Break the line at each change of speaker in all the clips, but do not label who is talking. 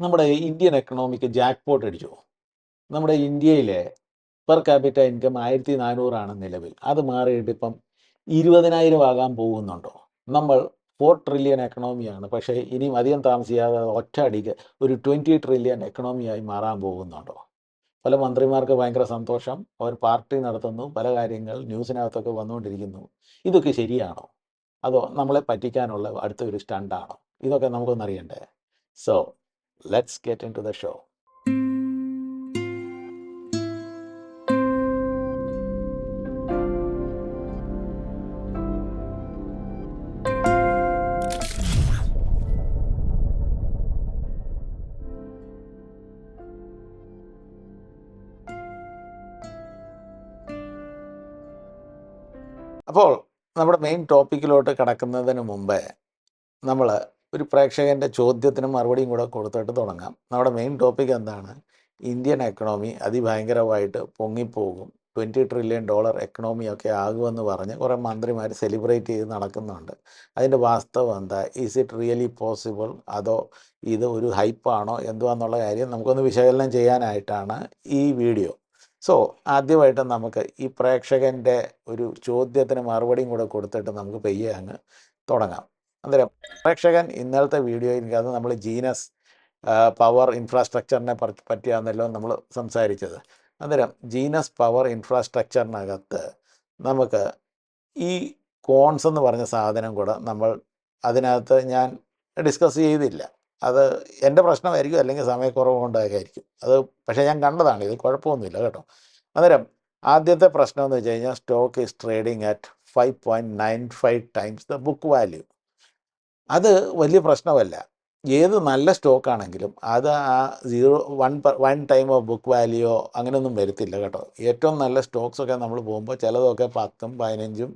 നമ്മുടെ Indian economic Jack pot അടിച്ചു. നമ്മുടെ ഇന്ത്യയിലെ പെർ ക്യാപിറ്റ ഇൻകം ആയിരത്തി നാനൂറാണ് നിലവിൽ. അത് മാറിയിട്ട് ഇപ്പം ഇരുപതിനായിരം ആകാൻ പോകുന്നുണ്ടോ? നമ്മൾ ഫോർ ട്രില്യൺ എക്കണോമിയാണ് പക്ഷേ ഇനിയും അധികം താമസിയാതെ ഒറ്റ അടിക്ക് ഒരു ട്വന്റി ട്രില്യൺ എക്കണോമിയായി മാറാൻ പോകുന്നുണ്ടോ? പല മന്ത്രിമാർക്ക് ഭയങ്കര സന്തോഷം. അവർ പാർട്ടി നടത്തുന്നു. പല കാര്യങ്ങൾ ന്യൂസിനകത്തൊക്കെ വന്നുകൊണ്ടിരിക്കുന്നു. ഇതൊക്കെ ശരിയാണോ? അതോ നമ്മളെ പറ്റിക്കാനുള്ള അടുത്ത ഒരു സ്റ്റണ്ടാണോ ഇതൊക്കെ നമുക്കൊന്നറിയണ്ടേ? So let's get into the show അപ്പോൾ നമ്മുടെ മെയിൻ ടോപ്പിക്കിലോട്ട് കടക്കുന്നതിന് മുമ്പേ നമ്മൾ ഒരു പ്രേക്ഷകന്റെ ചോദ്യത്തിന് മറുപടിയും കൂടെ കൊടുത്തിട്ട് തുടങ്ങാം. നമ്മുടെ മെയിൻ ടോപ്പിക് എന്താണ്? ഇന്ത്യൻ എക്കണോമി അതിഭയങ്കരമായിട്ട് പൊങ്ങിപ്പോകും. ട്വന്റി ട്രില്യൺ ഡോളർ എക്കണോമി ഒക്കെ ആകുമെന്ന് പറഞ്ഞ് കുറേ മന്ത്രിമാർ സെലിബ്രേറ്റ് ചെയ്ത് നടക്കുന്നുണ്ട്. അതിന്റെ വാസ്തവം എന്താ? ഈസ് ഇറ്റ് റിയലി പോസിബിൾ അതോ ഇത് ഒരു ഹൈപ്പാണോ എന്തുവാന്നുള്ള കാര്യം നമുക്കൊന്ന് വിശകലനം ചെയ്യാനായിട്ടാണ് ഈ വീഡിയോ സോ ആദ്യമായിട്ട് നമുക്ക് ഈ പ്രേക്ഷകന്റെ ഒരു ചോദ്യത്തിന് മറുപടിയും കൂടെ കൊടുത്തിട്ട് നമുക്ക് പെയ്യെ അങ്ങ് തുടങ്ങാം. അന്നേരം പ്രേക്ഷകൻ ഇന്നലത്തെ വീഡിയോയിൽ അത് നമ്മൾ ജീനസ് പവർ ഇൻഫ്രാസ്ട്രക്ചറിനെ പറ്റിയാണല്ലോ നമ്മൾ സംസാരിച്ചത്. അന്നേരം ജീനസ് പവർ ഇൻഫ്രാസ്ട്രക്ചറിനകത്ത് നമുക്ക് ഈ കോൺസ് എന്ന് പറഞ്ഞ സാധനം കൂടെ നമ്മൾ അതിനകത്ത് ഞാൻ ഡിസ്കസ് ചെയ്തില്ല. അത് എന്റെ പ്രശ്നമായിരിക്കും അല്ലെങ്കിൽ സമയക്കുറവ് കൊണ്ടായിരിക്കും അത് പക്ഷേ ഞാൻ കണ്ടതാണ്. ഇത് കുഴപ്പമൊന്നുമില്ല കേട്ടോ. അന്നേരം ആദ്യത്തെ പ്രശ്നം എന്ന് വെച്ച് കഴിഞ്ഞാൽ stock is trading at five point nine five times the book value. അത് വലിയ പ്രശ്നമല്ല. ഏത് നല്ല സ്റ്റോക്കാണെങ്കിലും അത് ആ zero one one time of book വാല്യൂയോ അങ്ങനെയൊന്നും വരത്തില്ല കേട്ടോ. ഏറ്റവും നല്ല സ്റ്റോക്സൊക്കെ നമ്മൾ പോകുമ്പോൾ ചിലതൊക്കെ പത്തും പതിനഞ്ചും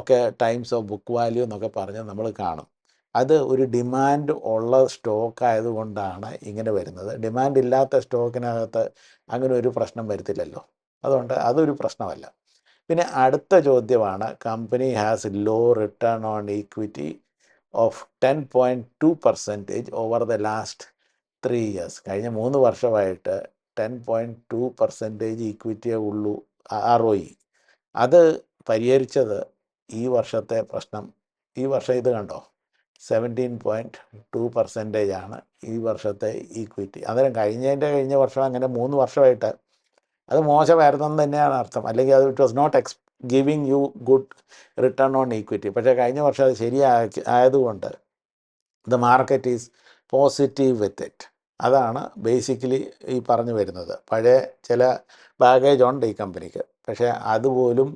ഒക്കെ ടൈംസ് ഓഫ് ബുക്ക് വാല്യൂ എന്നൊക്കെ പറഞ്ഞ് നമ്മൾ കാണും. അത് ഒരു ഡിമാൻഡ് ഉള്ള സ്റ്റോക്ക് ആയതുകൊണ്ടാണ് ഇങ്ങനെ വരുന്നത്. ഡിമാൻഡ് ഇല്ലാത്ത സ്റ്റോക്കിനകത്ത് അങ്ങനെ ഒരു പ്രശ്നം വരത്തില്ലല്ലോ. അതുകൊണ്ട് അതൊരു പ്രശ്നമല്ല. പിന്നെ അടുത്ത ചോദ്യമാണ് company has low return on equity. Of ten point two percentage over the last three years കഴിഞ്ഞ മൂന്ന് വർഷമായിട്ട് ടെൻ പോയിന്റ് ടു പെർസെന്റേജ് ഈക്വിറ്റിയേ ഉള്ളൂ ആർ ഒ ഇ അത് പരിഹരിച്ചത് ഈ വർഷത്തെ പ്രശ്നം. ഈ വർഷം ഇത് കണ്ടോ? സെവന്റീൻ പോയിന്റ് ടു പെർസെന്റേജ് ആണ് ഈ വർഷത്തെ ഈക്വിറ്റി അന്നേരം കഴിഞ്ഞതിന്റെ കഴിഞ്ഞ വർഷം അങ്ങനെ മൂന്ന് വർഷമായിട്ട് അത് മോശമായിരുന്നെന്ന് തന്നെയാണ് അർത്ഥം. അല്ലെങ്കിൽ അത് it was not ex giving you good return on equity പക്ഷേ കഴിഞ്ഞ വർഷം അത് ശരിയാക്കി ആയതുകൊണ്ട് the market is positive with it അതാണ് ബേസിക്കലി ഈ പറഞ്ഞു വരുന്നത്. പഴയ ചില ബാഗേജ് ഉണ്ട് ഈ കമ്പനിക്ക് പക്ഷേ അതുപോലും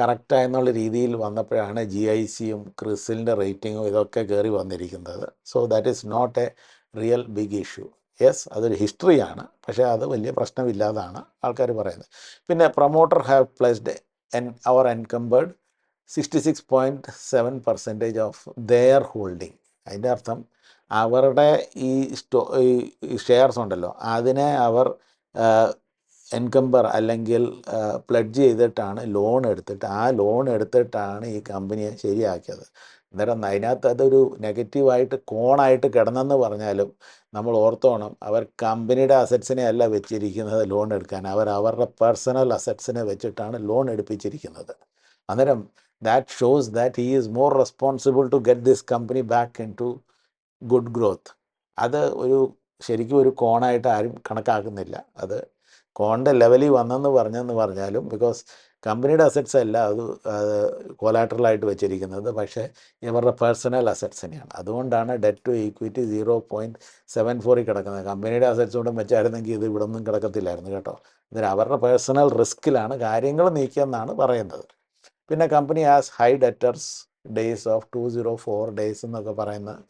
കറക്റ്റായെന്നുള്ള രീതിയിൽ വന്നപ്പോഴാണ് ജി ഐ സിയും ക്രിസിലിന്റെ റേറ്റിങ്ങും ഇതൊക്കെ കയറി വന്നിരിക്കുന്നത്. So that is not a real big issue yes അതൊരു ഹിസ്റ്ററിയാണ് പക്ഷേ അത് വലിയ പ്രശ്നമില്ലാതാണ് ആൾക്കാർ പറയുന്നത്. പിന്നെ promoter have placed en our encumbered sixty six point seven percentage of their holding അതിന്റെ അർത്ഥം അവരുടെ ഈ സ്റ്റോ ഈ ഷെയർസ് ഉണ്ടല്ലോ അതിനെ അവർ എൻകംബർ അല്ലെങ്കിൽ പ്ലഡ്ജ് ചെയ്തിട്ടാണ് ലോൺ എടുത്തിട്ട് ആ ലോൺ എടുത്തിട്ടാണ് ഈ കമ്പനിയെ ശരിയാക്കിയത്. അന്നേരം അതിനകത്ത് അതൊരു നെഗറ്റീവായിട്ട് കോണായിട്ട് കിടന്നെന്ന് പറഞ്ഞാലും നമ്മൾ ഓർത്തോണം അവർ കമ്പനിയുടെ അസറ്റ്സിനെ അല്ല വെച്ചിരിക്കുന്നത് ലോൺ എടുക്കാൻ. അവർ അവരുടെ പേഴ്സണൽ അസറ്റ്സിനെ വെച്ചിട്ടാണ് ലോൺ എടുപ്പിച്ചിരിക്കുന്നത്. അന്നേരം that shows that he is more responsible to get this company back into good growth അത് ഒരു ശരിക്കും ഒരു കോണായിട്ട് ആരും കണക്കാക്കുന്നില്ല. അത് കോണിന്റെ ലെവലിൽ വന്നെന്ന് പറഞ്ഞെന്ന് പറഞ്ഞാലും ബിക്കോസ് കമ്പനിയുടെ അസറ്റ്സ് അല്ല അത് കൊലാട്രലായിട്ട് വെച്ചിരിക്കുന്നത്. പക്ഷേ ഇവരുടെ പേഴ്സണൽ അസറ്റ്സിനെയാണ് അതുകൊണ്ടാണ് debt to equity zero point seven ഫോറിൽ കിടക്കുന്നത്. കമ്പനിയുടെ അസറ്റ്സ് കൊണ്ടും വെച്ചായിരുന്നെങ്കിൽ ഇത് ഇവിടെ ഒന്നും കിടക്കത്തില്ലായിരുന്നു കേട്ടോ. ഇതിന് അവരുടെ പേഴ്സണൽ റിസ്ക്കിലാണ് കാര്യങ്ങൾ നീക്കിയെന്നാണ് പറയുന്നത്. പിന്നെ company as high debtors days of two zero four days എന്നൊക്കെ പറയുന്നത്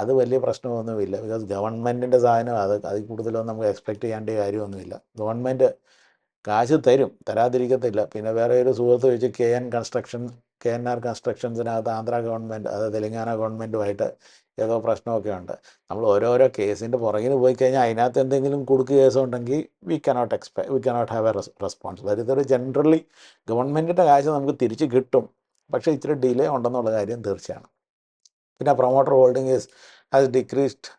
അത് വലിയ പ്രശ്നമൊന്നുമില്ല. ബിക്കോസ് ഗവൺമെന്റിന്റെ സാധനം അത് അതിൽ കൂടുതലൊന്നും നമുക്ക് എക്സ്പെക്റ്റ് ചെയ്യേണ്ട കാര്യമൊന്നുമില്ല. ഗവൺമെന്റ് കാശ് തരും തരാതിരിക്കത്തില്ല. പിന്നെ വേറെ ഒരു സുഹൃത്ത് വെച്ച് K N construction K N R കൺസ്ട്രക്ഷൻസിനകത്ത് Andhra government അത് തെലങ്കാന ഗവൺമെന്റുമായിട്ട് ഏതോ പ്രശ്നമൊക്കെ ഉണ്ട്. നമ്മൾ ഓരോരോ കേസിന്റെ പുറകിന് പോയി കഴിഞ്ഞാൽ അതിനകത്ത് എന്തെങ്കിലും കുടുക്ക് കേസുണ്ടെങ്കിൽ we cannot expect we cannot have a response അതായത് ഇതൊരു ജനറലി ഗവൺമെന്റിന്റെ കാശ് നമുക്ക് തിരിച്ച് കിട്ടും. പക്ഷേ ഇച്ചിരി ഡിലേ ഉണ്ടെന്നുള്ള കാര്യം തീർച്ചയാണ്. പിന്നെ promoter holding is has decreased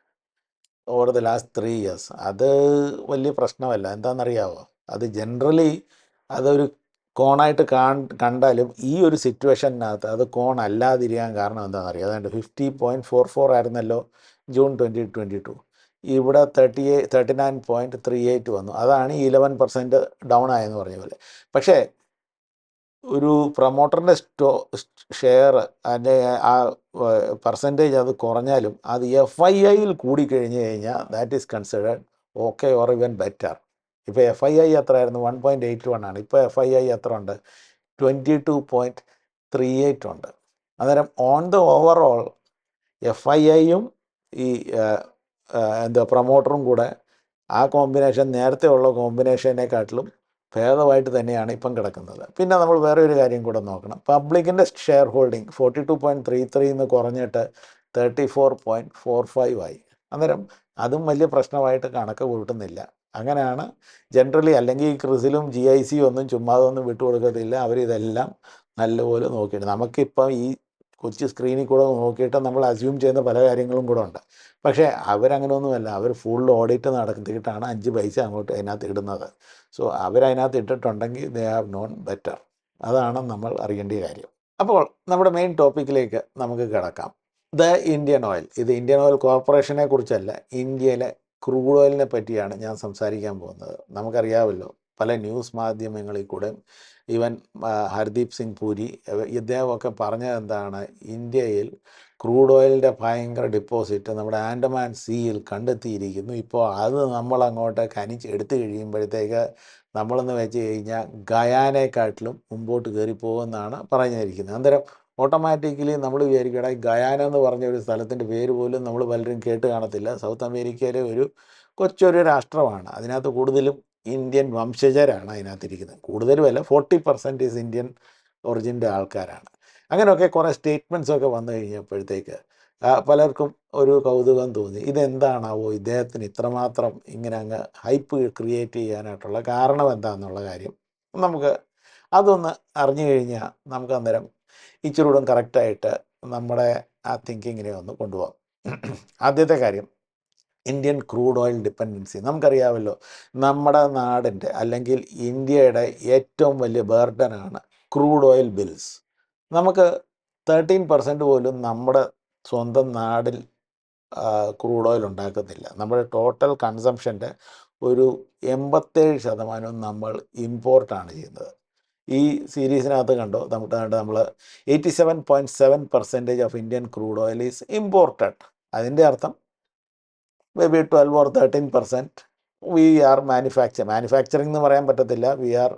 over the last three years അത് വലിയ പ്രശ്നമല്ല. എന്താണെന്നറിയാവോ? അത് ജനറലി അതൊരു കോണായിട്ട് കണ്ടാലും ഈ ഒരു സിറ്റുവേഷനകത്ത് അത് കോൺ അല്ലാതിരിക്കാൻ കാരണം എന്താണെന്നറിയാം? അതുകൊണ്ട് ഫിഫ്റ്റി പോയിന്റ് ഫോർ ഫോർ ആയിരുന്നല്ലോ ജൂൺ ട്വന്റി ട്വന്റി ടു ഇവിടെ thirty eight thirty nine point three eight വന്നു. അതാണ് ഈ ഇലവൻ പെർസെന്റ് ഡൗൺ ആയെന്ന് പറഞ്ഞ പോലെ. പക്ഷേ ഒരു പ്രൊമോട്ടറിന്റെ സ്റ്റോ ഷെയർ അതിന്റെ ആ പെർസെന്റേജ് അത് കുറഞ്ഞാലും അത് എഫ് ഐ ഐയിൽ കൂടിക്കഴിഞ്ഞ് കഴിഞ്ഞാൽ that is considered okay or even better ഇപ്പോൾ എഫ് ഐ ഐ എത്രയായിരുന്നു വൺ പോയിന്റ് എയ്റ്റ് വൺ ആണ്. ഇപ്പോൾ എഫ് ഐ ഐ എത്ര ഉണ്ട്? Twenty two point three eight ഉണ്ട്. അന്നേരം on the overall F I ഐയും ഈ എന്താ പ്രൊമോട്ടറും കൂടെ ആ കോമ്പിനേഷൻ നേരത്തെ ഉള്ള കോമ്പിനേഷനെക്കാട്ടിലും ഭേദമായിട്ട് തന്നെയാണ് ഇപ്പം കിടക്കുന്നത്. പിന്നെ നമ്മൾ വേറെ ഒരു കാര്യം കൂടെ നോക്കണം. പബ്ലിക്കിന്റെ share holding forty two point three three എന്ന് കുറഞ്ഞിട്ട് thirty four point four five ആയി. അന്നേരം അതും വലിയ പ്രശ്നമായിട്ട് കണക്ക് കൂട്ടുന്നില്ല. അങ്ങനെയാണ്. ജനറലി അല്ലെങ്കിൽ ക്രിസിലും ജി ഐ സിയും ഒന്നും ചുമ്മാതൊന്നും വിട്ടുകൊടുക്കത്തില്ല അവരിതെല്ലാം നല്ലപോലെ നോക്കിയിട്ട് നമുക്കിപ്പം ഈ കൊച്ചു സ്ക്രീനിൽ കൂടെ നോക്കിയിട്ട് നമ്മൾ അസ്യൂം ചെയ്യുന്ന പല കാര്യങ്ങളും കൂടെ ഉണ്ട്. പക്ഷേ അവരങ്ങനെയൊന്നുമല്ല അവർ ഫുൾ ഓഡിറ്റ് നടത്തിയിട്ടാണ് അഞ്ച് പൈസ അങ്ങോട്ട് അതിനകത്ത് ഇടുന്നത്. സോ അവരതിനകത്ത് ഇട്ടിട്ടുണ്ടെങ്കിൽ ദേ ഹാവ് നോൺ ബെറ്റർ അതാണ് നമ്മൾ അറിയേണ്ട കാര്യം. അപ്പോൾ നമ്മുടെ മെയിൻ ടോപ്പിക്കിലേക്ക് നമുക്ക് കിടക്കാം. ദ ഇന്ത്യൻ ഓയിൽ ഇത് ഇന്ത്യൻ ഓയിൽ കോർപ്പറേഷനെ കുറിച്ചല്ല ഇന്ത്യയിലെ ക്രൂഡ് ഓയിലിനെ പറ്റിയാണ് ഞാൻ സംസാരിക്കാൻ പോകുന്നത്. നമുക്കറിയാമല്ലോ പല ന്യൂസ് മാധ്യമങ്ങളിൽ കൂടെ ഈവൻ ഹർദീപ് സിംഗ് പൂരി ഇദ്ദേഹമൊക്കെ പറഞ്ഞത് എന്താണ് ഇന്ത്യയിൽ ക്രൂഡ് ഓയിലിന്റെ ഭയങ്കര ഡിപ്പോസിറ്റ് നമ്മുടെ ആൻഡമാൻ സീയിൽ കണ്ടെത്തിയിരിക്കുന്നു. ഇപ്പോൾ അത് നമ്മൾ അങ്ങോട്ട് കനിച്ച് എടുത്തു കഴിയുമ്പോഴത്തേക്ക് നമ്മളെന്ന് വെച്ച് കഴിഞ്ഞാൽ ഗയാനേക്കാട്ടിലും മുമ്പോട്ട് കയറിപ്പോകുമെന്നാണ് പറഞ്ഞിരിക്കുന്നത്. അന്നേരം ഓട്ടോമാറ്റിക്കലി നമ്മൾ വിചാരിക്കട ഗയാന എന്ന് പറഞ്ഞ ഒരു സ്ഥലത്തിന്റെ പേര് പോലും നമ്മൾ പലരും കേട്ട് കാണത്തില്ല. സൗത്ത് അമേരിക്കയിലെ ഒരു കൊച്ചൊരു രാഷ്ട്രമാണ്. അതിനകത്ത് കൂടുതലും ഇന്ത്യൻ വംശജരാണ് അതിനകത്തിരിക്കുന്നത്. കൂടുതലുമല്ല ഫോർട്ടി പെർസെന്റേജ് ഇന്ത്യൻ ഒറിജിന്റെ ആൾക്കാരാണ്. അങ്ങനെയൊക്കെ കുറേ സ്റ്റേറ്റ്മെന്റ്സ് ഒക്കെ വന്നു കഴിഞ്ഞപ്പോഴത്തേക്ക് പലർക്കും ഒരു കൗതുകം തോന്നി. ഇതെന്താണാവോ? ഇദ്ദേഹത്തിന് ഇത്രമാത്രം ഇങ്ങനെ അങ്ങ് ഹൈപ്പ് ക്രിയേറ്റ് ചെയ്യാനായിട്ടുള്ള കാരണം എന്താണെന്നുള്ള കാര്യം നമുക്ക് അതൊന്ന് അറിഞ്ഞു കഴിഞ്ഞാൽ നമുക്ക് അന്നേരം ഇച്ചിരി കൂടെ കറക്റ്റായിട്ട് നമ്മുടെ ആ തിങ്കിങ്ങിനെ ഒന്ന് കൊണ്ടുപോകാം. ആദ്യത്തെ കാര്യം ഇന്ത്യൻ ക്രൂഡ് ഓയിൽ ഡിപ്പെൻഡൻസി നമുക്കറിയാമല്ലോ നമ്മുടെ നാടിന്റെ അല്ലെങ്കിൽ ഇന്ത്യയുടെ ഏറ്റവും വലിയ ബേർഡനാണ് ക്രൂഡ് ഓയിൽ ബിൽസ് നമുക്ക് തേർട്ടീൻ പെർസെന്റ് പോലും നമ്മുടെ സ്വന്തം നാടിൽ ക്രൂഡ് ഓയിൽ ഉണ്ടാക്കുന്നില്ല. നമ്മുടെ ടോട്ടൽ കൺസംഷന്റെ ഒരു എൺപത്തേഴ് ശതമാനവും നമ്മൾ ഇമ്പോർട്ടാണ് ചെയ്യുന്നത്. ഈ സീരീസിനകത്ത് കണ്ടോ? നമുക്ക് നമ്മൾ eighty seven point seven percentage of Indian crude oil is imported അതിന്റെ അർത്ഥം may be twelve or thirteen percent we are manufacture manufacturing എന്ന് പറയാൻ പറ്റത്തില്ല. വി ആർ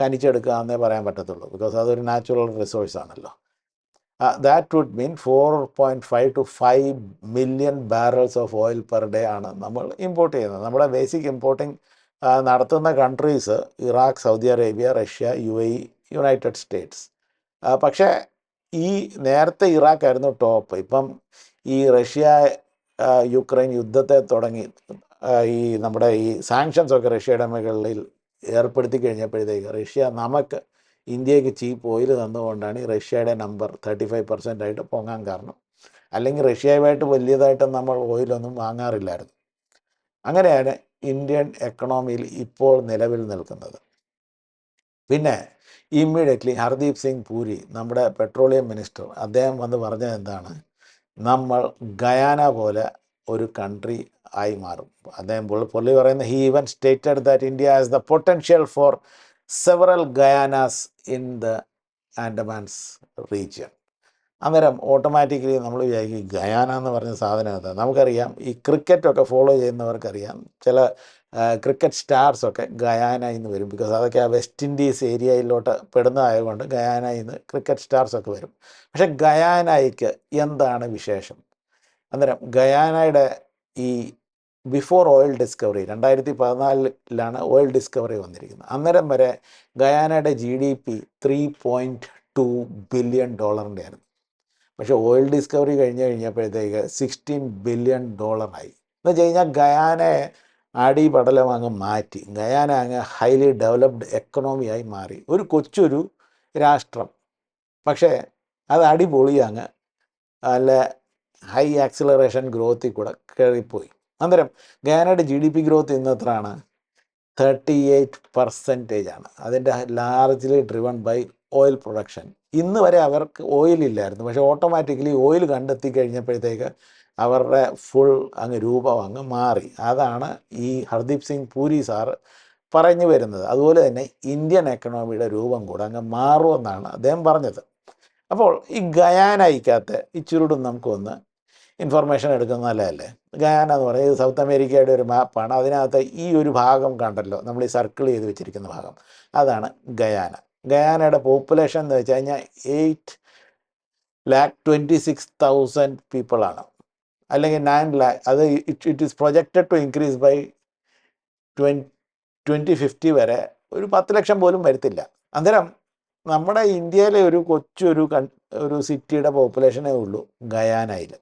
കനിച്ചെടുക്കുക എന്നേ പറയാൻ പറ്റത്തുള്ളൂ. ബിക്കോസ് അതൊരു നാച്ചുറൽ റിസോഴ്സ് ആണല്ലോ. That would mean four point five two five million barrels of oil per day ആണ് നമ്മൾ ഇമ്പോർട്ട് ചെയ്യുന്നത്. നമ്മുടെ ബേസിക് ഇമ്പോർട്ടിങ് നടത്തുന്ന countries Iraq Saudi Arabia Russia U A United States. പക്ഷേ ഈ നേരത്തെ ഇറാഖ് ആയിരുന്നു ടോപ്പ്. ഇപ്പം ഈ റഷ്യ യുക്രൈൻ യുദ്ധത്തെ തുടങ്ങി ഈ നമ്മുടെ ഈ സാങ്ഷൻസ് ഒക്കെ റഷ്യയുടെ മുകളിൽ ഏർപ്പെടുത്തി കഴിഞ്ഞപ്പോഴത്തേക്ക് റഷ്യ നമുക്ക് ഇന്ത്യയ്ക്ക് ചീപ്പ് ഓയിൽ തന്നുകൊണ്ടാണ് ഈ റഷ്യയുടെ നമ്പർ തേർട്ടി ഫൈവ് പെർസെന്റ് ആയിട്ട് പൊങ്ങാൻ കാരണം. അല്ലെങ്കിൽ റഷ്യയുമായിട്ട് വലിയതായിട്ട് നമ്മൾ ഓയിലൊന്നും വാങ്ങാറില്ലായിരുന്നു. അങ്ങനെയാണ് ഇന്ത്യൻ എക്കണോമിയിൽ ഇപ്പോൾ നിലവിൽ നിൽക്കുന്നത്. പിന്നെ ഇമ്മീഡിയറ്റ്ലി ഹർദീപ് സിംഗ് പൂരി നമ്മുടെ പെട്രോളിയം മിനിസ്റ്റർ അദ്ദേഹം വന്ന് പറഞ്ഞത് എന്താണ്? നമ്മൾ ഗയാന പോലെ ഒരു കൺട്രി ആയി മാറും. അദ്ദേഹം പുള്ളി- പറയുന്ന he even stated that India has the potential for several Guyanas in the Andamans region അന്നേരം ഓട്ടോമാറ്റിക്കലി നമ്മൾ വിചാരിക്കും ഗയാന എന്ന് പറഞ്ഞ സാധനം എന്താ നമുക്കറിയാം ഈ ക്രിക്കറ്റൊക്കെ ഫോളോ ചെയ്യുന്നവർക്കറിയാം. ചില ക്രിക്കറ്റ് സ്റ്റാർസൊക്കെ ഗയാന എന്ന് വരും. ബിക്കോസ് അതൊക്കെ ആ വെസ്റ്റ് ഇൻഡീസ് ഏരിയയിലോട്ട് പെടുന്നതായതുകൊണ്ട് ഗയാന എന്ന് ക്രിക്കറ്റ് സ്റ്റാർസൊക്കെ വരും. പക്ഷേ ഗയാനയ്ക്ക് എന്താണ് വിശേഷം? അന്നേരം ഗയാനയുടെ ഈ ബിഫോർ ഓയിൽ ഡിസ്കവറി രണ്ടായിരത്തി പതിനാലിലാണ് ഓയിൽ ഡിസ്കവറി വന്നിരിക്കുന്നത്. അന്നേരം വരെ ഗയാനയുടെ G D P three point two billion ഡോളറിന്റെ ആയിരുന്നു. പക്ഷേ ഓയിൽ ഡിസ്കവറി കഴിഞ്ഞ് കഴിഞ്ഞപ്പോഴത്തേക്ക് സിക്സ്റ്റീൻ ബില്യൺ ഡോളറായി എന്ന് വെച്ച് കഴിഞ്ഞാൽ ഗയാനയെ അടിപടലം അങ്ങ് മാറ്റി. ഗയാന അങ്ങ് ഹൈലി ഡെവലപ്ഡ് എക്കണോമിയായി മാറി. ഒരു കൊച്ചൊരു രാഷ്ട്രം. പക്ഷേ അത് അടിപൊളി അങ്ങ് നല്ല ഹൈ ആക്സിലറേഷൻ ഗ്രോത്തിൽ കൂടെ കയറിപ്പോയി. അന്നേരം ഗയാനയുടെ ജി ഡി പി ഗ്രോത്ത് ഇന്ന് എത്രയാണ് തേർട്ടി എയ്റ്റ് പെർസെന്റേജ് ആണ്. അതിന്റെ largely driven by oil production ഇന്ന് വരെ അവർക്ക് ഓയിൽ ഇല്ലായിരുന്നു. പക്ഷേ ഓട്ടോമാറ്റിക്കലി ഓയിൽ കണ്ടെത്തി കഴിഞ്ഞപ്പോഴത്തേക്ക് അവരുടെ ഫുൾ അങ്ങ് രൂപം അങ്ങ് മാറി. അതാണ് ഈ ഹർദീപ് സിംഗ് പൂരി സാറ് പറഞ്ഞു വരുന്നത്. അതുപോലെ തന്നെ ഇന്ത്യൻ എക്കണോമിയുടെ രൂപം കൂടെ അങ്ങ് മാറുമെന്നാണ് അദ്ദേഹം പറഞ്ഞത്. അപ്പോൾ ഈ ഗയാനയ്ക്കകത്ത് ഇച്ചിരൂടും നമുക്കൊന്ന് ഇൻഫർമേഷൻ എടുക്കുന്ന നല്ലതല്ലേ? ഗയാന എന്ന് പറയുന്നത് സൗത്ത് അമേരിക്കയുടെ ഒരു മാപ്പാണ് അതിനകത്ത് ഈ ഒരു ഭാഗം കണ്ടല്ലോ. നമ്മൾ ഈ സർക്കിൾ ചെയ്ത് വെച്ചിരിക്കുന്ന ഭാഗം. അതാണ് ഗയാന. ഗയാനയുടെ പോപ്പുലേഷൻ എന്ന് വെച്ച് കഴിഞ്ഞാൽ eight lakh twenty six thousand പീപ്പിളാണ് അല്ലെങ്കിൽ നയൻ ലാക്ക് അത് it it is projected to increase by twen twenty fifty വരെ ഒരു പത്ത് ലക്ഷം പോലും വരത്തില്ല. അന്നേരം നമ്മുടെ ഇന്ത്യയിലെ ഒരു കൊച്ചൊരു കൺ ഒരു സിറ്റിയുടെ പോപ്പുലേഷനേ ഉള്ളൂ ഗയാനയിൽ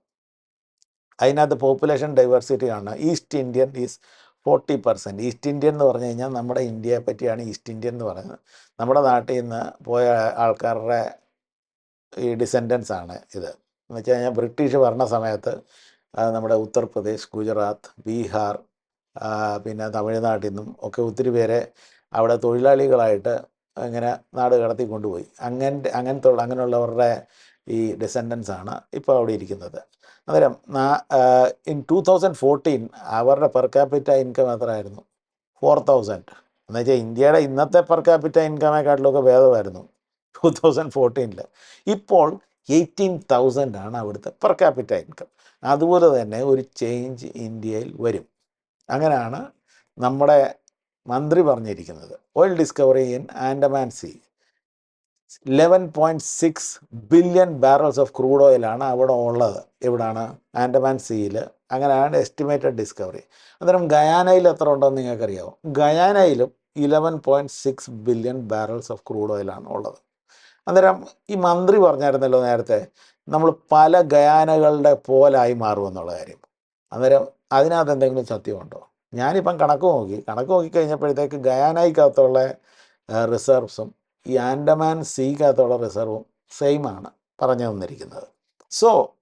അതിനകത്ത് പോപ്പുലേഷൻ ഡൈവേഴ്സിറ്റി ആണ്. East Indian is forty percent. East Indian എന്ന് പറഞ്ഞു കഴിഞ്ഞാൽ നമ്മുടെ ഇന്ത്യയെ പറ്റിയാണ് ഈസ്റ്റ് ഇന്ത്യൻ എന്ന് പറയുന്നത്. നമ്മുടെ നാട്ടിൽ നിന്ന് പോയ ആൾക്കാരുടെ ഈ ഡിസെൻഡൻസ് ആണ് ഇത്. എന്ന് വെച്ച് കഴിഞ്ഞാൽ ബ്രിട്ടീഷ് ഭരണ സമയത്ത് നമ്മുടെ ഉത്തർപ്രദേശ് ഗുജറാത്ത് ബീഹാർ പിന്നെ തമിഴ്നാട്ടിൽ നിന്നും ഒക്കെ ഒത്തിരി പേരെ അവിടെ തൊഴിലാളികളായിട്ട് ഇങ്ങനെ നാട് കടത്തി കൊണ്ടുപോയി. അങ്ങനെ അങ്ങനത്തെ അങ്ങനെയുള്ളവരുടെ ഈ ഡിസെൻഡൻസ് ആണ് ഇപ്പോൾ അവിടെ ഇരിക്കുന്നത്. അന്നേരം ഇൻ ടു തൗസൻഡ് ഫോർട്ടീൻ അവരുടെ പെർ ക്യാപിറ്റ ഇൻകം എത്രയായിരുന്നു? ഫോർ തൗസൻഡ് എന്ന് വെച്ചാൽ ഇന്ത്യയുടെ ഇന്നത്തെ പെർ ക്യാപിറ്റ ഇൻകമേക്കാട്ടിലൊക്കെ ഭേദമായിരുന്നു ടു തൗസൻഡ് ഫോർട്ടീനിൽ ഇപ്പോൾ എയ്റ്റീൻ തൗസൻഡ് ആണ് അവിടുത്തെ പെർ ക്യാപിറ്റ ഇൻകം അതുപോലെ തന്നെ ഒരു ചേഞ്ച് ഇന്ത്യയിൽ വരും. അങ്ങനെയാണ് നമ്മുടെ മന്ത്രി പറഞ്ഞിരിക്കുന്നത്. Oil discovery in Andaman sea eleven point six billion barrels of crude ഓയിലാണ് അവിടെ ഉള്ളത്. എവിടാണ്? ആൻഡമാൻ സീയിൽ അങ്ങനെയാണ് എസ്റ്റിമേറ്റഡ് ഡിസ്കവറി അന്നേരം ഗയാനയിൽ എത്ര ഉണ്ടെന്ന് നിങ്ങൾക്കറിയാമോ ഗയാനയിലും eleven point six billion barrels of crude ഓയിലാണ് ഉള്ളത്. അന്നേരം ഈ മന്ത്രി പറഞ്ഞായിരുന്നല്ലോ നേരത്തെ നമ്മൾ പല ഗയാനകളുടെ പോലായി മാറുമെന്നുള്ള കാര്യം. അന്നേരം അതിനകത്ത് എന്തെങ്കിലും സത്യമുണ്ടോ? ഞാനിപ്പം കണക്ക് നോക്കി. കണക്ക് നോക്കി കഴിഞ്ഞപ്പോഴത്തേക്ക് ഗയാനയ്ക്കകത്തുള്ള റിസർവ്സും ഈ ആൻഡമാൻ സീക്കകത്തുള്ള റിസർവും സെയിം ആണ് പറഞ്ഞു തന്നിരിക്കുന്നത്. സോ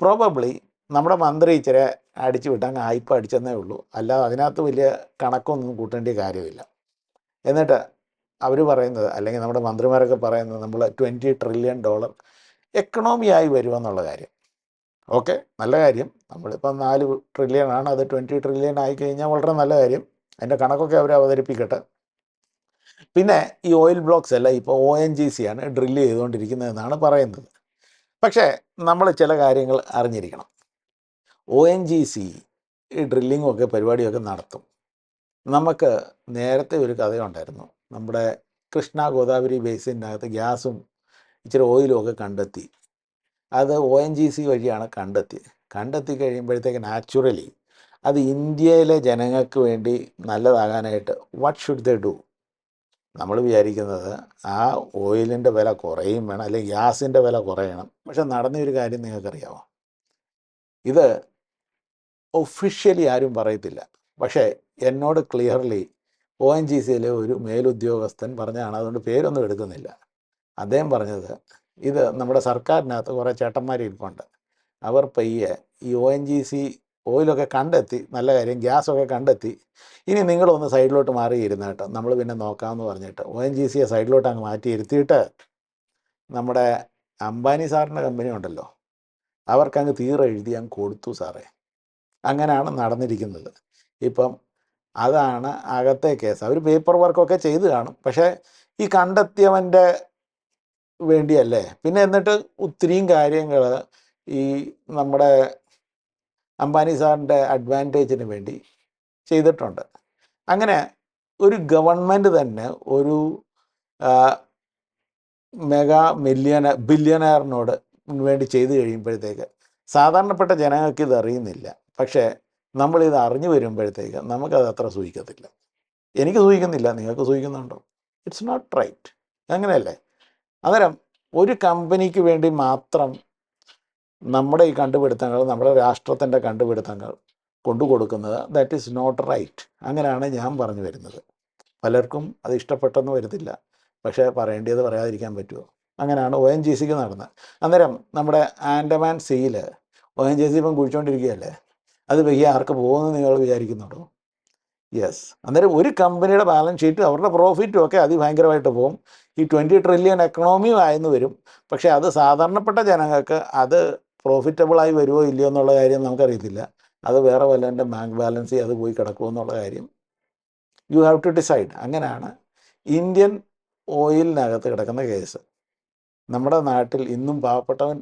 പ്രോബബ്ലി നമ്മുടെ മന്ത്രി ഇച്ചിരി അടിച്ചു വിട്ട് അങ്ങ് ഹൈപ്പ് അടിച്ചെന്നേ ഉള്ളൂ. അല്ലാതെ അതിനകത്ത് വലിയ കണക്കൊന്നും കൂട്ടേണ്ട കാര്യമില്ല. എന്നിട്ട് അവർ പറയുന്നത് അല്ലെങ്കിൽ നമ്മുടെ മന്ത്രിമാരൊക്കെ പറയുന്നത് നമ്മൾ ട്വന്റി ട്രില്യൺ ഡോളർ എക്കണോമിയായി വരുമെന്നുള്ള കാര്യം. ഓക്കെ നല്ല കാര്യം. നമ്മളിപ്പം നാല് ട്രില്യൺ ആണ്. അത് ട്വന്റി ട്രില്യൺ ആയി കഴിഞ്ഞാൽ വളരെ നല്ല കാര്യം. അതിന്റെ കണക്കൊക്കെ അവർ അവതരിപ്പിക്കട്ടെ. പിന്നെ ഈ ഓയിൽ ബ്ലോക്സ് അല്ല ഇപ്പോൾ ഒ എൻ ജി സി ആണ് ഡ്രില്ല് ചെയ്തുകൊണ്ടിരിക്കുന്നതെന്നാണ് പറയുന്നത്. പക്ഷേ നമ്മൾ ചില കാര്യങ്ങൾ അറിഞ്ഞിരിക്കണം. ഒ എൻ ജി സി ഈ ഡ്രില്ലിങ്ങും ഒക്കെ പരിപാടിയൊക്കെ നടത്തും. നമുക്ക് നേരത്തെ ഒരു കഥയുണ്ടായിരുന്നു. നമ്മുടെ കൃഷ്ണ ഗോദാവരി ബേസിന്റെ അകത്ത് ഗ്യാസും ഇച്ചിരി ഓയിലും ഒക്കെ കണ്ടെത്തി. അത് ഒ എൻ ജി സി വഴിയാണ് കണ്ടെത്തി കണ്ടെത്തി കഴിയുമ്പോഴത്തേക്ക് നാച്ചുറലി അത് ഇന്ത്യയിലെ ജനങ്ങൾക്ക് വേണ്ടി നല്ലതാകാനായിട്ട് വാട്ട് ഷുഡ് ദ ഡു നമ്മൾ വിചാരിക്കുന്നത് ആ ഓയിലിന്റെ വില കുറയും വേണം അല്ലെങ്കിൽ ഗ്യാസിന്റെ വില കുറയണം. പക്ഷെ നടന്ന ഒരു കാര്യം നിങ്ങൾക്കറിയാമോ ഇത് ഒഫീഷ്യലി ആരും പറയത്തില്ല. പക്ഷേ എന്നോട് ക്ലിയർലി ഒ എൻ ജി സിയിലെ ഒരു മേലുദ്യോഗസ്ഥൻ പറഞ്ഞതാണ് അതുകൊണ്ട് പേരൊന്നും എടുക്കുന്നില്ല. അദ്ദേഹം പറഞ്ഞത് ഇത് നമ്മുടെ സർക്കാരിനകത്ത് കുറേ ചേട്ടന്മാർ ഇരിപ്പുണ്ട് അവർ പയ്യെ ഈ ഒ എൻ ജി സി ഓയിലൊക്കെ കണ്ടെത്തി നല്ല കാര്യം ഗ്യാസൊക്കെ കണ്ടെത്തി. ഇനി നിങ്ങളൊന്ന് സൈഡിലോട്ട് മാറി കേട്ടോ. നമ്മൾ പിന്നെ നോക്കാമെന്ന് പറഞ്ഞിട്ട് ഒ എൻ ജി സിയെ സൈഡിലോട്ട് അങ്ങ് മാറ്റി ഇരുത്തിയിട്ട് നമ്മുടെ അംബാനി സാറിന്റെ കമ്പനി ഉണ്ടല്ലോ അവർക്കങ്ങ് തീരെ എഴുതി അങ്ങ് കൊടുത്തു സാറേ. അങ്ങനെയാണ് നടന്നിരിക്കുന്നത്. ഇപ്പം അതാണ് അകത്തെ കേസ്. അവർ പേപ്പർ വർക്കൊക്കെ ചെയ്ത് കാണും. പക്ഷേ ഈ കണ്ടെത്തിയവന്റെ വേണ്ടിയല്ലേ? പിന്നെ എന്നിട്ട് ഒത്തിരിയും കാര്യങ്ങൾ ഈ നമ്മുടെ അംബാനി സാറിന്റെ അഡ്വാന്റേജിന് വേണ്ടി ചെയ്തിട്ടുണ്ട്. അങ്ങനെ ഒരു ഗവൺമെന്റ് തന്നെ ഒരു മെഗാ മില്യന ബില്യണയറിനോട് വേണ്ടി ചെയ്തു കഴിയുമ്പോഴത്തേക്ക് സാധാരണപ്പെട്ട ജനങ്ങൾക്ക് ഇത് അറിയുന്നില്ല. പക്ഷേ നമ്മളിത് അറിഞ്ഞു വരുമ്പോഴത്തേക്ക് നമുക്കത് അത്ര സൂചിക്കത്തില്ല. എനിക്ക് സൂചിക്കുന്നില്ല. നിങ്ങൾക്ക് സൂചിക്കുന്നുണ്ടോ? ഇറ്റ്സ് നോട്ട് റൈറ്റ് അങ്ങനെയല്ലേ? അന്നേരം ഒരു കമ്പനിക്ക് വേണ്ടി മാത്രം നമ്മുടെ ഈ കണ്ടുപിടുത്തങ്ങൾ നമ്മുടെ രാഷ്ട്രത്തിന്റെ കണ്ടുപിടുത്തങ്ങൾ കൊണ്ടു കൊടുക്കുന്നത് ദാറ്റ് ഈസ് നോട്ട് റൈറ്റ് അങ്ങനെയാണ് ഞാൻ പറഞ്ഞു വരുന്നത്. പലർക്കും അത് ഇഷ്ടപ്പെട്ടെന്ന് വരത്തില്ല. പക്ഷേ പറയേണ്ടത് പറയാതിരിക്കാൻ പറ്റുമോ? അങ്ങനെയാണ് ഒ എൻ ജി സിക്ക് നടന്നത്. അന്നേരം നമ്മുടെ ആൻഡമാൻ സീയിൽ ഒ എൻ ജി സി ഇപ്പം കുഴിച്ചുകൊണ്ടിരിക്കുകയല്ലേ അത് വയ്യ ആർക്ക് പോകുമെന്ന് നിങ്ങൾ വിചാരിക്കുന്നുണ്ടോ? യെസ് അന്നേരം ഒരു കമ്പനിയുടെ ബാലൻസ് ഷീറ്റ് അവരുടെ പ്രോഫിറ്റും ഒക്കെ അതിഭയങ്കരമായിട്ട് പോകും ഈ ട്വന്റി ട്രില്യൺ എക്കണോമിയും ആയെന്ന് വരും. പക്ഷേ അത് സാധാരണപ്പെട്ട ജനങ്ങൾക്ക് അത് പ്രോഫിറ്റബിളായി വരുമോ ഇല്ലയോ എന്നുള്ള കാര്യം നമുക്കറിയത്തില്ല. അത് വേറെ വല്ലതിന്റെ ബാങ്ക് ബാലൻസിൽ അത് പോയി കിടക്കുമോ എന്നുള്ള കാര്യം യു ഹാവ് ടു ഡിസൈഡ് അങ്ങനെയാണ് ഇന്ത്യൻ ഓയിലിനകത്ത് കിടക്കുന്ന കേസ് നമ്മുടെ നാട്ടിൽ ഇന്നും പാവപ്പെട്ടവൻ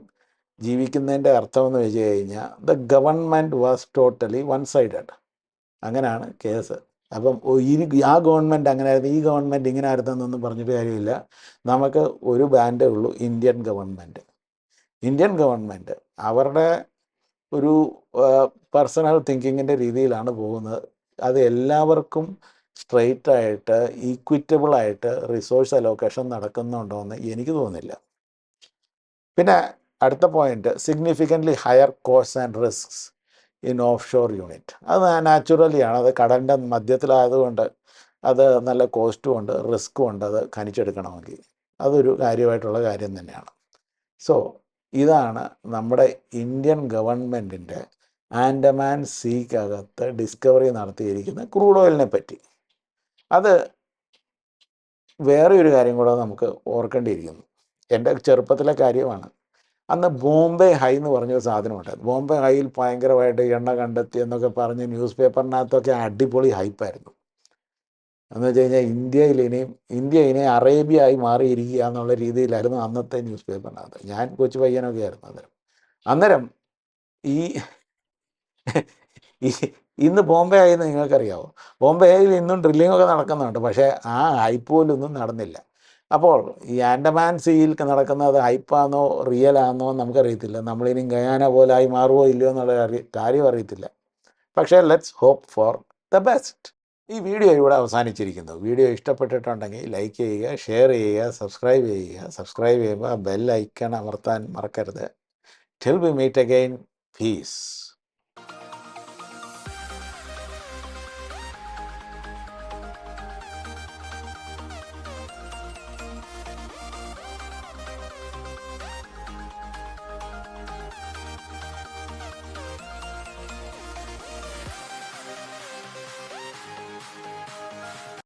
ജീവിക്കുന്നതിന്റെ അർത്ഥമെന്ന് വെച്ച് കഴിഞ്ഞാൽ the government was totally one sided അങ്ങനെയാണ് കേസ് അപ്പം ഈ ആ ഗവൺമെന്റ് അങ്ങനെ ആയിരുന്നു ഈ ഗവൺമെന്റ് ഇങ്ങനെ ആയിരുന്നെന്നൊന്നും പറഞ്ഞിട്ട് കാര്യമില്ല. നമുക്ക് ഒരു ബാൻഡേ ഉള്ളൂ ഇന്ത്യൻ ഗവൺമെന്റ് ഇന്ത്യൻ ഗവൺമെന്റ് അവരുടെ ഒരു പേഴ്സണൽ തിങ്കിങ്ങിന്റെ രീതിയിലാണ് പോകുന്നത്. അത് എല്ലാവർക്കും സ്ട്രെയിറ്റ് ആയിട്ട് ഈക്വിറ്റബിൾ ആയിട്ട് റിസോഴ്സ് അലോക്കേഷൻ നടക്കുന്നുണ്ടോ എന്ന് എനിക്ക് തോന്നുന്നില്ല. പിന്നെ അടുത്ത point significantly higher cost and risks in off shore unit അത് നാച്ചുറലി ആണ്. അത് കടലിന്റെ മധ്യത്തിലായതുകൊണ്ട് അത് നല്ല കോസ്റ്റും ഉണ്ട് റിസ്ക്കും ഉണ്ട് അത് ഖനിച്ചെടുക്കണമെങ്കിൽ. അതൊരു കാര്യമായിട്ടുള്ള കാര്യം തന്നെയാണ്. സോ ഇതാണ് നമ്മുടെ ഇന്ത്യൻ ഗവൺമെന്റിന്റെ ആൻഡമാൻ സീക്കകത്ത് ഡിസ്കവറി നടത്തിയിരിക്കുന്ന ക്രൂഡ് ഓയിലിനെ പറ്റി. അത് വേറെ ഒരു കാര്യം കൂടെ നമുക്ക് ഓർക്കേണ്ടിയിരിക്കുന്നു. എന്റെ ചെറുപ്പത്തിലെ കാര്യമാണ്. അന്ന് ബോംബെ ഹൈ എന്ന് പറഞ്ഞൊരു സാധനമുണ്ട്. ബോംബെ ഹൈയിൽ ഭയങ്കരമായിട്ട് എണ്ണ കണ്ടെത്തി എന്നൊക്കെ പറഞ്ഞ് ന്യൂസ് പേപ്പറിനകത്തൊക്കെ അടിപൊളി ഹൈപ്പായിരുന്നു എന്ന് വെച്ച് കഴിഞ്ഞാൽ ഇന്ത്യയിൽ ഇനിയും ഇന്ത്യ ഇനി അറേബ്യ ആയി മാറിയിരിക്കുക എന്നുള്ള രീതിയിലായിരുന്നു അന്നത്തെ ന്യൂസ് പേപ്പറിനകത്ത് ഞാൻ കൊച്ചു പയ്യനൊക്കെ ആയിരുന്നു അന്നേരം. അന്നേരം ഈ ഇന്ന് ബോംബെ ആയെന്ന് നിങ്ങൾക്കറിയാവോ? ബോംബെയിൽ ഇന്നും ഡ്രില്ലിംഗ് ഒക്കെ നടക്കുന്നുണ്ട്. പക്ഷേ ആ ഹൈപ്പ് പോലൊന്നും നടന്നില്ല. അപ്പോൾ ഈ ആൻഡമാൻ സീയിൽ നടക്കുന്നത് ഹൈപ്പാണോ ആണെന്നോ നമുക്കറിയത്തില്ല. നമ്മളിനി ഗയാന പോലായി മാറുമോ ഇല്ലയോ എന്നുള്ള കാര്യം അറിയത്തില്ല. പക്ഷേ let's hope for the best ഈ വീഡിയോ ഇവിടെ അവസാനിച്ചിരിക്കുന്നു. വീഡിയോ ഇഷ്ടപ്പെട്ടിട്ടുണ്ടെങ്കിൽ ലൈക്ക് ചെയ്യുക ഷെയർ ചെയ്യുക സബ്സ്ക്രൈബ് ചെയ്യുക. സബ്സ്ക്രൈബ് ചെയ്യുമ്പോൾ ബെൽ ഐക്കൺ അമർത്താൻ മറക്കരുത്. Till we meet again peace